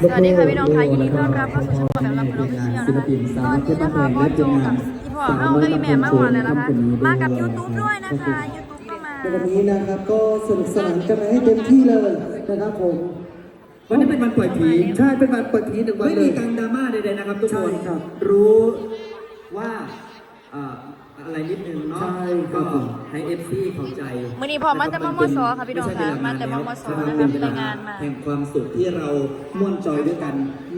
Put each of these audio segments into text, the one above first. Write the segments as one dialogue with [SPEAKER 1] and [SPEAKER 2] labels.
[SPEAKER 1] สวัสดีค่ะพี่น้องค่ะยินดีต้อนรับเข้าสู่ช่องแบบรับน้องเที่ยวนะคะตอนนี้นะคะพ่อโจกับอีพ่อเข้ากับอีแม่มาหวานแล้วนะคะมากับ YouTube ด้วยนะคะ YouTube ก็มา
[SPEAKER 2] ในวันนี้นะครับก็สนุกสนานกันให้เต็มที่เลยนะครับผม
[SPEAKER 3] วันนี้เป็นวันปล่อยผี
[SPEAKER 2] ใช่เป็นวันเปิดทีหนึ่งวัน
[SPEAKER 3] ไม่
[SPEAKER 2] เล
[SPEAKER 3] มี
[SPEAKER 2] ย
[SPEAKER 3] การดราม่าใดๆนะครับทุก
[SPEAKER 2] ใช่
[SPEAKER 3] คน
[SPEAKER 2] ครับ
[SPEAKER 3] รู้ว่า อ่าอะไรนิดนึงเนาะ
[SPEAKER 2] ใช่ครั
[SPEAKER 3] ก็
[SPEAKER 2] บผม
[SPEAKER 3] ให้เอฟซีเข้าใจ
[SPEAKER 1] มื้อนี้พอมาแต่มมสค่ะพี่น้องค่ะมาแต่มมสนะคะ
[SPEAKER 3] เป็
[SPEAKER 1] ไปงานมา
[SPEAKER 3] แห่งความสุขที่เราม่วนจอยด้วยกัน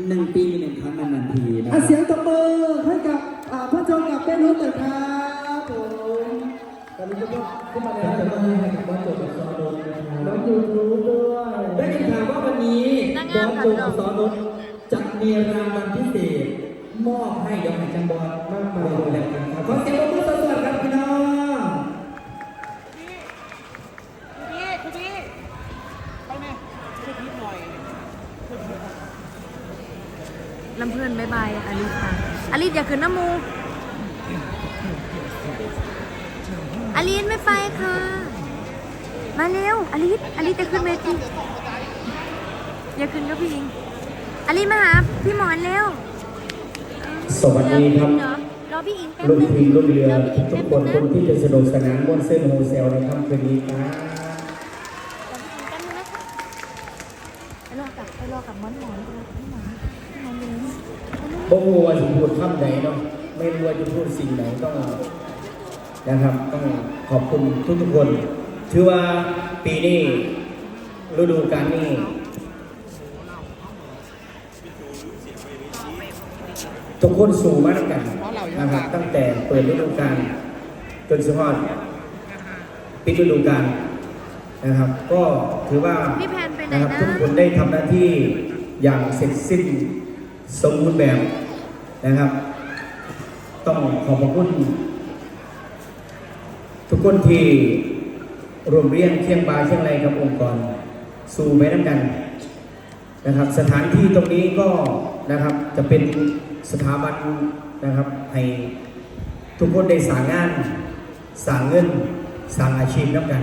[SPEAKER 3] หนึ่งปีหนึ่งครั้งนานๆทีนะค
[SPEAKER 2] อะ
[SPEAKER 3] รับ
[SPEAKER 2] เสียงตบมือให้กับอ่าพ่อโจกับแม่นุชหน่อยครับผมตอนนี้ก็ขึ้นมาแล้วจะมาให้กับพ่อโจกับซอโดนนะครับน้องยูรู้ด้วย
[SPEAKER 3] ได้ยินข่าวว่าวันนี้
[SPEAKER 1] นาง
[SPEAKER 3] บ
[SPEAKER 1] งา
[SPEAKER 3] อ
[SPEAKER 1] ม
[SPEAKER 3] ส
[SPEAKER 1] ค่ะ
[SPEAKER 3] โจ
[SPEAKER 1] พี่น้
[SPEAKER 3] กั
[SPEAKER 1] อบง
[SPEAKER 3] สอนนท์จะมีรางวัลพิเศษ มอบให้ดี๋ยวให้จังบอลมากมายเลยกันครับขอเสียงปรบมือสวัสดีครับพี่น้อง
[SPEAKER 1] ลำเพื่อนบายบายอลิสค่ะอลิสอย่าขึ้นน้ำมูอลิสไม่ไปค่ะ มาเร็วอลิสอลิสจะขึ้นเวทีอย่าขึ้นกับพี่อิงอลิสมาหาพี่หมอนเร็ว
[SPEAKER 4] สวัสดีครับ
[SPEAKER 1] เดี๋ยวรอพี่อิงแป๊บ
[SPEAKER 4] ลูก
[SPEAKER 1] นึง
[SPEAKER 4] ทีมลูกเรือ
[SPEAKER 1] รพี่
[SPEAKER 4] ทุ
[SPEAKER 1] ง
[SPEAKER 4] ก
[SPEAKER 1] แป๊บ
[SPEAKER 4] คน
[SPEAKER 1] ง
[SPEAKER 4] คนที่จะสนุกสนานบนเส้นโฮเซลในค่ำคืนนี้ครับ
[SPEAKER 1] ไปรอกับไปรอกับหมอนหมอนพี่หมอนพี่หมอนเลย
[SPEAKER 4] บ่รู้ว่าจะพูดคำไหนเนาะไม่รู้ว่าจะพูดสิ่งไหนต้องนะครับต้องขอบคุณทุกทุกๆคน ถือว่าปีนี้ฤดูกาลนี้ ทุกคนสู่มาด้วยกันนะครับตั้งแต่เปิดฤดูกาลจนสุดฮอดปิดฤดูกาลนะครับ ก็ถือว่า
[SPEAKER 1] พี่แพนไปไหน
[SPEAKER 4] นะครับ
[SPEAKER 1] นะ
[SPEAKER 4] ทุกคนได้ทำหน้าที่อย่างเสร็จสิ้นสมบูรณ์แบบนะครับ ต้องขอบพระคุณ ทุกคนที่รวมเรียงเคียงบาเคียงไรกับองค์กร สู่ไปน้ำกันนะครับ สถานที่ตรงนี้ก็นะครับจะเป็น สถาบันนะครับ ให้ทุกคนได้สร้างงานสร้างเงินสร้างอาชีพน้ำกัน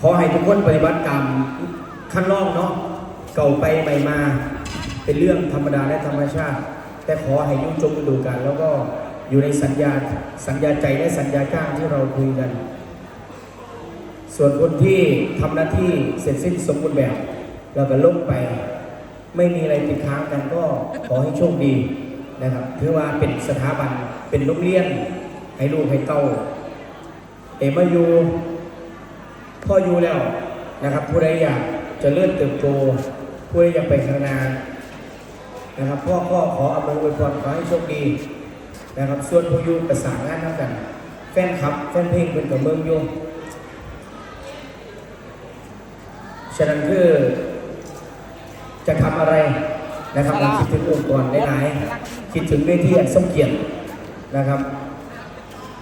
[SPEAKER 4] ขอให้ทุกคนปฏิบัติตามขั้นรองเนาะเก่าไปใหม่มาเป็นเรื่องธรรมดาและธรรมชาติ แต่ขอให้ยุ่งจงฤดูกาลแล้วก็อยู่ในสัญญาสัญญาใจและสัญญาจ้างที่เราคุยกัน ส่วนคนที่ทำหน้าที่เสร็จสิ้นสมบูรณ์แบบ เราก็ลงไป ไม่มีอะไรติดค้างกันก็ขอให้โชคดีนะครับถือว่าเป็นสถาบันเป็นโรงเรียน ให้ลูกให้เต้าเอมาอยู่พ่ออยู่แล้วนะครับ ผู้ใดอยากจะเลื่อนเติบโตผู้ใดอยากไปข้างหน้านะครับพ่อก็ขออำนวยอวยพรขอให้โชคดีนะครับส่วนผู้อยู่ประสานงานทั้งกัน แฟนคลับแฟนเพลงเป็นกับเมืองยู่ฉะนั้นคือ จะทำอะไรนะครับเราคิดถึงองค์กรหลายๆคิดถึงเวทีอันสมเกียรตินะครับ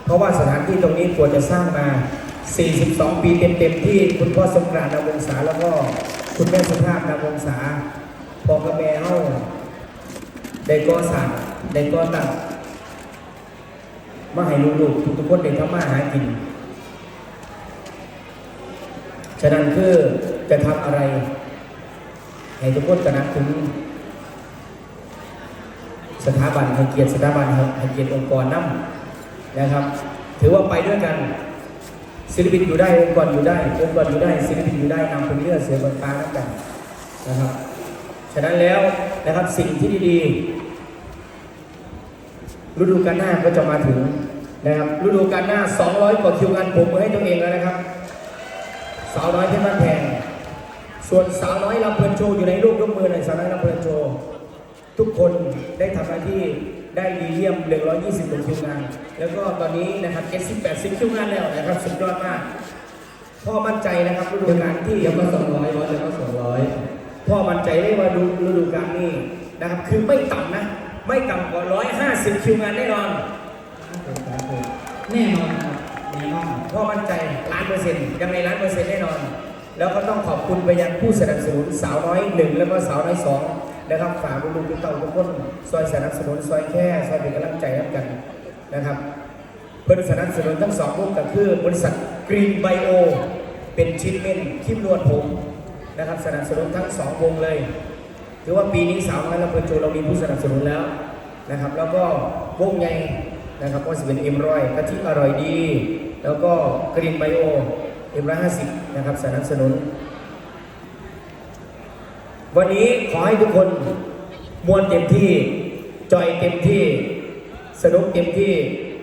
[SPEAKER 4] เพราะว่าสถานที่ตรงนี้ควรจะสร้างมา 42 ปีเต็มๆที่คุณพ่อสงกรานต์นำวงศาแล้วก็คุณแม่สุภาพนำวงศาพอกับแม่เฮาได้ก่อสร้างได้ก่อตั้งมาให้ลูกๆทุกๆคนได้ทำมาหากินฉะนั้นคือจะทำอะไร ให้ทุกคนตระหนักถึงสถาบันให้เกียรติสถาบันให้เกียรติองค์กรนำนะครับ ถือว่าไปด้วยกันศิลปินอยู่ได้องค์กรอยู่ได้องค์กรอยู่ได้ศิลปินอยู่ได้นำเป็นเลือดเสือบนฟ้าน้ำกันนะครับ ฉะนั้นแล้วนะครับสิ่งที่ดีๆฤดูกาลหน้าก็จะมาถึงนะครับฤดูกาลหน้า 200 กว่าคิวงานผมมือให้ตัวเองแล้วนะครับสาวน้อยเพชรบ้านแพง ส่วนสาวน้อยลำเพลินโชว์อยู่ในรูปยกมือหน่อยสาวน้อยลำเพลินโชว์ทุกคนได้ทำหน้าที่ได้ดีเยี่ยม 120กว่าคิวงาน แล้วก็ตอนนี้นะครับ70 80คิวงานแล้วนะครับสุดยอดมาก พ่อมั่นใจนะครับฤดูกาลที่
[SPEAKER 3] เดี๋ยวก็สองร้อยร้อยเดี๋ยวก็สองร้อย
[SPEAKER 4] พ่อมั่นใจได้ว่าดูฤดูกาลนี้นะครับคือไม่ต่ำนะ ไม่ต่ำกว่า 150 คิวงานแน่นอน
[SPEAKER 3] แน่นอนครับแน่นอน
[SPEAKER 4] พ่อมั่นใจล้านเปอร์เซ็นต์ยังไงล้านเปอร์เซ็นต์แน่นอน แล้วก็ต้องขอบคุณไปยังผู้สนับสนุนสาวน้อยหนึ่งแล้วก็สาวน้อยสองนะครับฝากลูกๆทุกเต่าทุกคนซอยสนับสนุนซอยแค่ซอยเป็นกำลังใจให้กันนะครับเพื่อนสนับสนุนทั้งสองวงก็คือบริษัทกรีนไบโอเป็นชิ้นเม่นทิมนวดผมนะครับสนับสนุนทั้งสองวงเลยถือว่าปีนี้สาวน้อยลำเพลินโชว์เรามีผู้สนับสนุนแล้วนะครับ แล้วก็วงใหญ่นะครับก็จะเป็นเอ็มร้อยกะทิอร่อยดี แล้วก็กรีนไบโอเอ็มร้อยห้าสิบ นะครับสนับสนุน วันนี้ขอให้ทุกคนมวนเต็มที่จอยเต็มที่ สนุกเต็มที่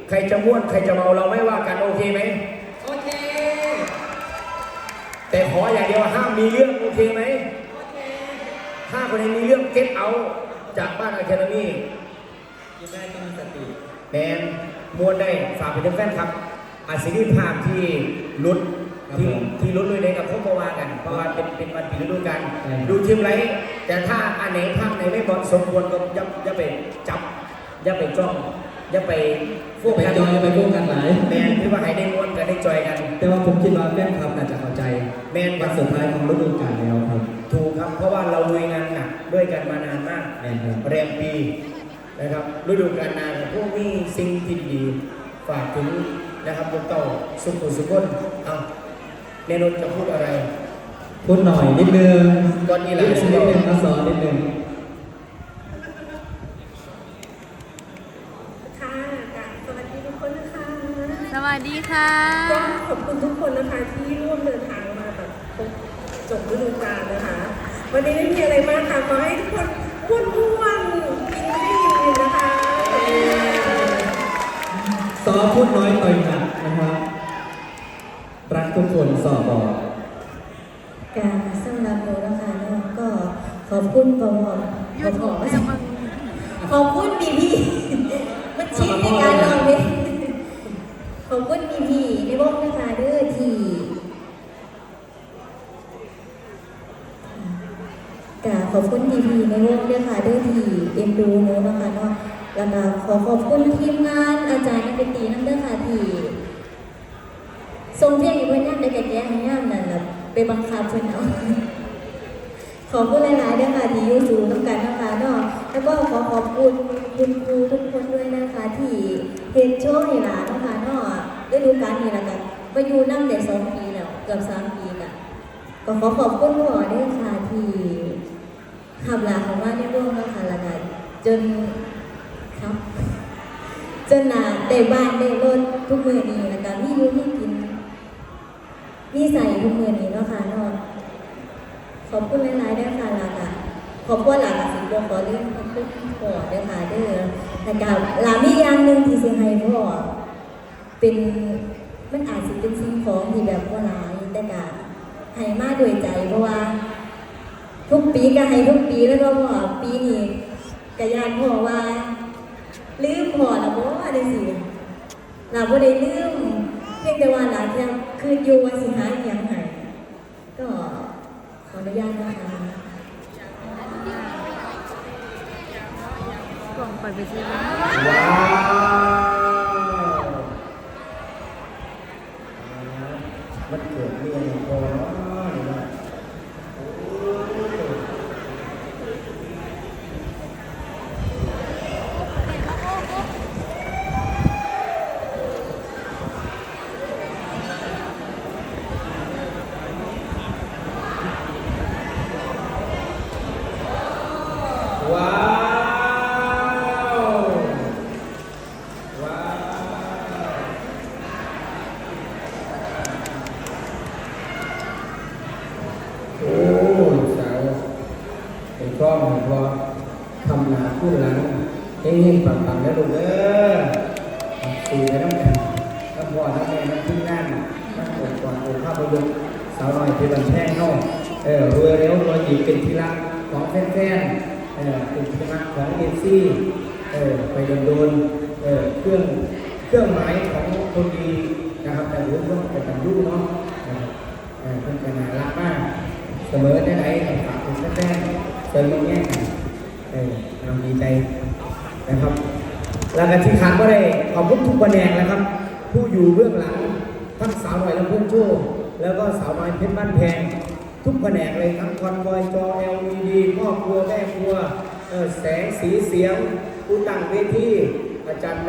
[SPEAKER 4] ใครจะม่วนใครจะเมาเราไม่ว่ากันโอเคไหม
[SPEAKER 3] โอเค
[SPEAKER 4] แต่ขออย่างเดียวห้ามมีเรื่องโอเคไหม
[SPEAKER 3] โอเค
[SPEAKER 4] ถ้าคนไหนมีเรื่องเก็ตเอาจากบ้านอะคาเดมี่
[SPEAKER 3] กินได้ต้องมีสติ
[SPEAKER 4] แมนมวนได้ฝากไปถึงแฟนครับอาศิริภาพที่ลุ้ นที่ที่ลุ้นด้วยในกับพวกเมื่อวานกันเพราะว่าเป็นเป็นวันปิดฤดูกาลดูทีมไรแต่ถ้าอันไหนภาคไหนไม่เหมาะสมควรก็อย่าอย่าไปจับอย่าไปจ้องอย่าไป
[SPEAKER 3] พวกไปจอยไปพวกกันหลาย
[SPEAKER 4] แมนที่ว่าให้ได้ม้วนกันได้จอยกัน
[SPEAKER 3] แต่ว่าผมคิดว่าแฟนคลับน่าจะเข้าใจ
[SPEAKER 4] แมน
[SPEAKER 3] วันสุดท้ายของฤดูกาลแล้วครับ
[SPEAKER 4] ถูกครับ เพราะว่าเราลุยงานหนักด้วยกันมานานมาก
[SPEAKER 3] แม่นครับ
[SPEAKER 4] แรมปีนะครับฤดูกาลนานพวกนี้สิ่งที่ดีฝากถึงนะครับพวกเต่าสุขุมสุขคนเอา เนนนท์จะพูดอะไร
[SPEAKER 3] พูดหน่อยนิดนึง
[SPEAKER 4] ก่อนอีหลา
[SPEAKER 3] นิดนึงมาสอนนิดนึง
[SPEAKER 5] ค่ะกราบสวัสดีทุกคนนะคะ
[SPEAKER 1] สวัสดีค่ะ
[SPEAKER 5] ก็ขอบคุณทุกคนนะคะที่ร่วมเดินทางมาแบบครบจบฤดูกาลนะคะ วันนี้ไม่มีอะไรมากค่ะขอให้ทุกคนม้วนม้วนๆกินให้อิ่มๆนะคะขอบคุณค่ะ
[SPEAKER 3] สอพูดน้อยต่อยหนักนะครับรัก ทุกคนสอบบอก
[SPEAKER 6] การสำหรับโบนะคะเนาะก็ขอบคุณพอพอ
[SPEAKER 1] ยูทูบจะมึง
[SPEAKER 6] ขอบคุณบีบีมันชิดในการลองเลยขอบคุณบีบีในวงนะคะเด้อที่กาขอบคุณบีบีในวงด้วยค่ะเด้อที่เอ็นดูหนูนะคะเนาะแล้วก็ขอขอบคุณทีมงานอาจารย์นักดนตรีนั่นด้วยค่ะที่ ทรงเพียงอยู่เพื่อนย่ำได้แก่แก่ให้ย่ำนั่นแหละไปบังคับเพื่อนเอาขอบคุณหลายๆด้วยค่ะที่ยู่สู่น้ำกันนะคะเนาะแล้วก็ขอขอบคุณคุณครูทุกคนด้วยนะคะ ที่เห็นโชว์ให้หลานนะคะเนาะได้ดูการนี้แล้วกันมาอยู่นั่งเด็กสองปีแล้วเกือบสามปีกันก็ขอขอบคุณพ่อด้วยค่ะที่ทำหลาของว่าในร่วมนะคะแล้วกันจนครับจนหนาได้บ้านได้รถทุกมือนี้แล้วก็มีอยู่มีกิ นมีใส่ทุกมือนี้เนาะค่ะนาะขอบคุณหลายๆด้วยค่ะลาค่ะขอบคุณหลากสิบขอเรื่องขอบคุณพ่อด้วยค่ะเด้อแล้วก็ลามีอย่างหนึ่งที่เสิให้พ่อเป็นมันอาจสิเป็นสิ่งของที่แบบว่าหลายแต่ก็ให้มากด้วยใจเพราะว่า ทุกปีก็ให้ทุกปีแล้วก็พ่อปีนี้ก็ยานพ่อว่าลืมพ่อละบ่ได้สิลาบ่ได้ลืม เพียงแต่ว่าหลานยังคืนอยู่ว่าสิหาอหยังให้ก็ขออนุญาตนะคะ
[SPEAKER 1] กล่องเปิดไปซื้อ
[SPEAKER 4] ว้าวมันเกิดเรื่องพอเนาะนี่นะโอ้ว้าว ว้าวโอ้ลูกสาวเป็นกล้องพอทำหนา คู่หลังเฮงๆปังๆแล้วลูกเด้อสู่ไปน้ำกันทั้งพ่อทั้งแม่ทั้งทีมงานทั้งองค์กรองค์ภาพยนตร์สาวน้อยเป็นบันแท่งเนาะเออรวยเร็วรวยอีเป็นที่รักของแฟนๆเออเป็นที่รักของเอซี่เออไปโดนๆเออเครื่องเครื่องหมายของคนดีนะครับแต่รู้ว่าเป็นตันยูเนาะเออเป็นกันน่ารักมากเสมอได้ไหนฝากถึงแฟนๆเติมตรงนี้ เออเราดีใจนะครับแล้วก็ที่ขาดก็ได้ขอบคุณทุกแผนกนะครับ ผู้อยู่เบื้องหลังทั้งสาวน้อยและเพื่อนโชว์แล้วก็สาวน้อยเพชรบ้านแพงทุกแผนกเลยทั้งคอนวอยจอ LED ครอบครัวแม่ครัวแสงสีเสียงผู้ตั้งเวทีอาจารย์